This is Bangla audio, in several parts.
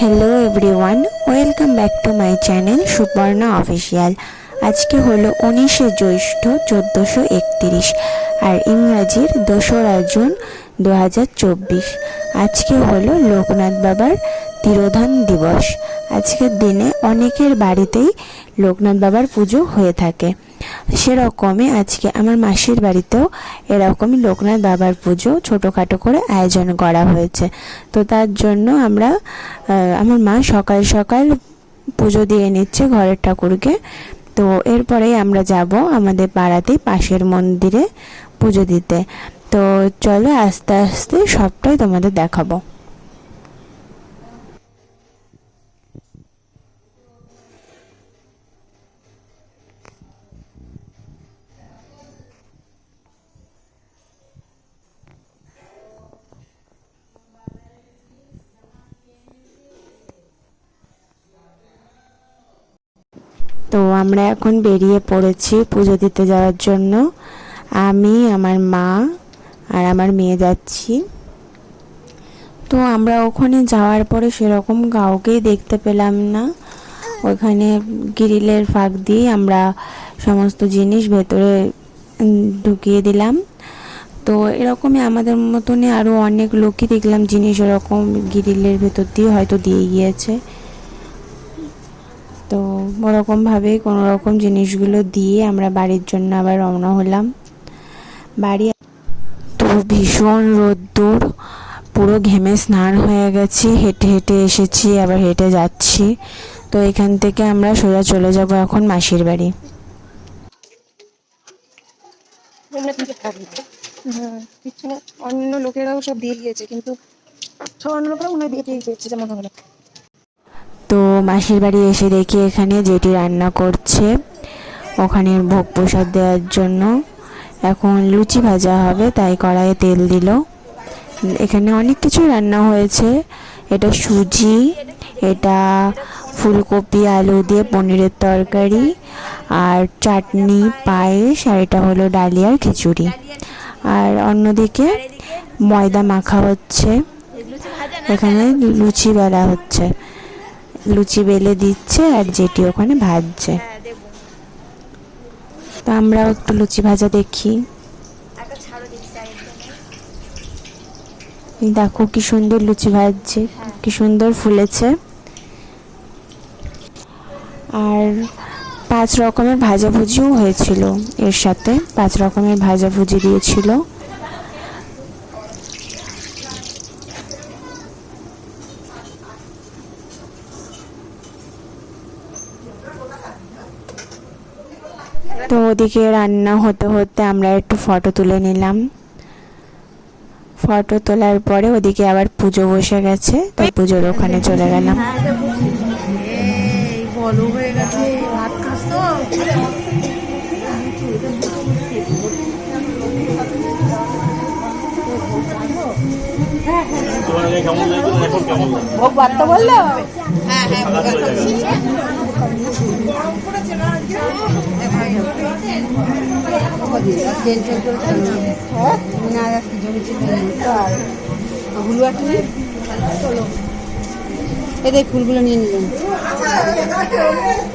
Hello everyone welcome back to my channel Suparna official আজকে হলো উনিশে জ্যৈষ্ঠ চোদ্দোশো একতিরিশ, আর ইংরাজির দোসরা জুন দু হাজার চব্বিশ। আজকে হলো লোকনাথ বাবার তিরোধান দিবস। আজকের দিনে অনেকের বাড়িতেই লোকনাথ বাবার পুজো হয়ে থাকে। সেরকমই আজকে আমার মাসির বাড়িতেও এরকমই লোকনাথ বাবার পুজো ছোটোখাটো করে আয়োজন করা হয়েছে। তো তার জন্য আমরা আমার মা সকাল সকাল পুজো দিয়ে নিচ্ছে ঘরের ঠাকুরকে। তো এরপরেই আমরা যাব আমাদের পাড়াতেই পাশের মন্দিরে পুজো দিতে। তো চলো আস্তে আস্তে সবটাই তোমাদের দেখাবো। তো আমরা এখন বেরিয়ে পড়েছি পুজো দিতে যাওয়ার জন্য। আমি, আমার মা আর আমার মেয়ে যাচ্ছি। তো আমরা ওখানে যাওয়ার পরে সেরকম কাউকেই দেখতে পেলাম না। ওখানে গ্রিলের ফাঁক দিয়ে আমরা সমস্ত জিনিস ভেতরে ঢুকিয়ে দিলাম। তো এরকমই আমাদের মতনই আরও অনেক লোকই দেখলাম জিনিস এরকম গ্রিলের ভেতর দিয়ে হয়তো দিয়ে গিয়েছে। তো ওরকমভাবেই কোনো রকম জিনিসগুলো দিয়ে আমরা বাড়ির জন্য আবার রওনা হলাম। বাড়ি ভীষণ রোদ্দুর। পুরো ঘেমে স্নান হয়ে গেছি হেঁটে হেঁটে এসেছি আবার হেঁটে যাচ্ছি। তো এখান থেকে আমরা সোজা চলে যাব এখন মাসির বাড়ি। অন্য লোকেরাও সব দিয়ে দিয়েছে কিন্তু সব অন্য লোকেরা মনে হয় দিয়ে যেমন হলো তো মাসির বাড়ি এসে দেখি এখানে যেটি রান্না করছে ওখানে ভোগ প্রসাদ দেওয়ার জন্য। এখন লুচি ভাজা হবে, তাই কড়াইয়ে তেল দিল। এখানে অনেক কিছু রান্না হয়েছে। এটা সুজি, এটা ফুলকপি, আলু দিয়ে পনিরের তরকারি, আর চাটনি, পায়েস, আর এটা হলো ডালিয়ার খিচুড়ি। আর অন্যদিকে ময়দা মাখা হচ্ছে। এখানে লুচি বেলা হচ্ছে। লুচি বেলে দিচ্ছে আর যেটি ওখানে ভাজছে। তো আমরাও একটু লুচি ভাজা দেখি। দেখো কি সুন্দর লুচি ভাজছে, কি সুন্দর ফুলেছে। আর পাঁচ রকমের ভাজাভুজিও হয়েছিল এর সাথে, পাঁচ রকমের ভাজাভুজি দিয়েছিল তো ওদিকে রান্না হতে হতে আমরা একটু ফটো তুলে নিলাম। ফটো তোলার পরে ওদিকে আবার পুজো বসে গেছে তো পুজোর ওখানে চলে গেলাম। এই বলো হয়ে ভোগ বলল যাবে এদের ফুলগুলো নিয়ে নিলাম।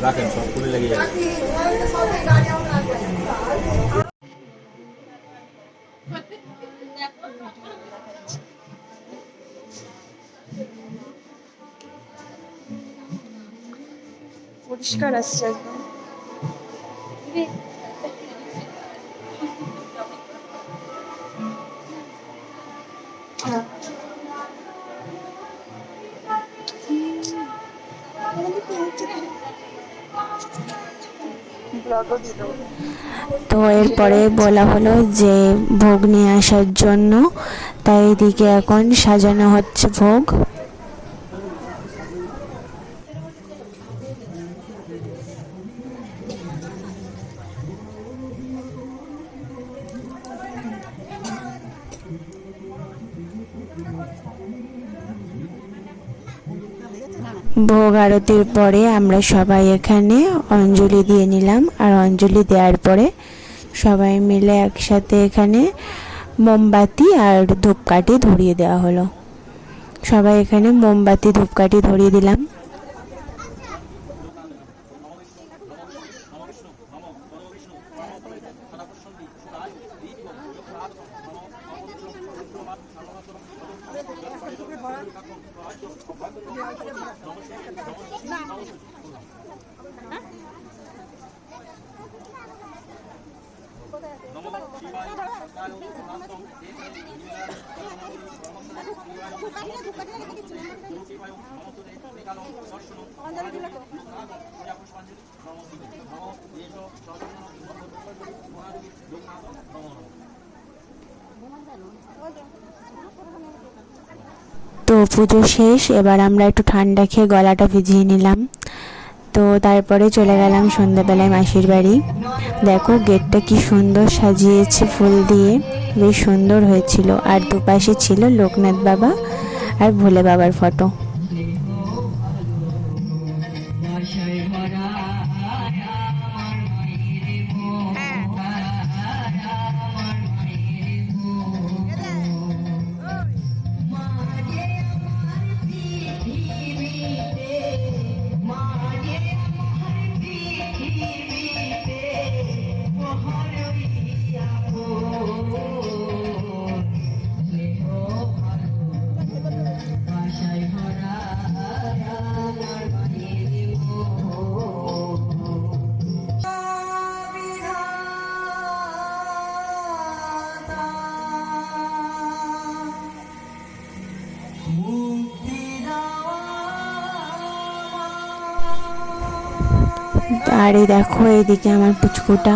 রাখেন সব ফুলে লেগে যাবে। পরিষ্কার আসছে একদম। তো এরপরে বলা হলো যে ভোগ নিয়ে আসার জন্য, তাই এদিকে এখন সাজানো হচ্ছে ভোগ। ভোগ আরতির পরে আমরা সবাই এখানে অঞ্জলি দিয়ে নিলাম। আর অঞ্জলি দেওয়ার পরে সবাই মিলে একসাথে এখানে মোমবাতি আর ধূপকাঠি ধরিয়ে দেওয়া হলো। সবাই এখানে মোমবাতি, ধূপকাঠি ধরিয়ে দিলাম। তো পুজো শেষ এবার আমরা একটু ঠান্ডা খেয়ে গলাটা ভিজিয়ে নিলাম। তো তারপরে চলে গেলাম সন্ধ্যাবেলায় মাসির বাড়ি। দেখো গেটটা কি সুন্দর সাজিয়েছে ফুল দিয়ে, বেশ সুন্দর হয়েছিল। আর দুপাশে ছিল লোকনাথ বাবা আর ভোলে বাবার ফটো। আর এই দেখো এইদিকে আমার পুচকুটা।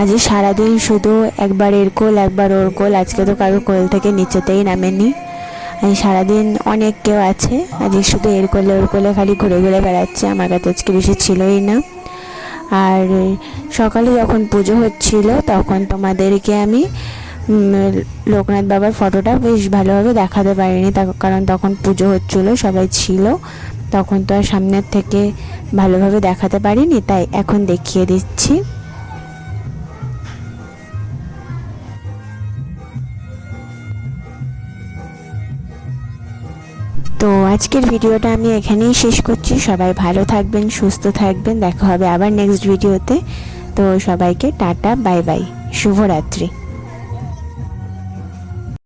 আজ সারাদিন শুধু একবার এর কোল, একবার ওর কোল। আজকে তো কারও কোল থেকে নিচেতেই নামেনি। আজ সারাদিন অনেক কেউ আছে, আজ শুধু এর কোলে, ওর কোলে খালি ঘুরে ঘুরে বেড়াচ্ছে। আমার কাছে আজকে বেশি ছিলই না। আর সকালে যখন পুজো হচ্ছিল, তখন তোমাদেরকে আমি লোকনাথ বাবার ফটোটা বেশ ভালোভাবে দেখাতে পারিনি। কারণ তখন পুজো হচ্ছিল, সবাই ছিল। তখন তো আর সামনের থেকে ভালোভাবে দেখাতে পারিনি, তাই এখন দেখিয়ে দিচ্ছি। তো আজকের ভিডিওটা আমি এখানেই শেষ করছি। সবাই ভালো থাকবেন, সুস্থ থাকবেন। দেখা হবে আবার নেক্সট ভিডিওতে তো সবাইকে টাটা, বাই বাই। শুভরাত্রি।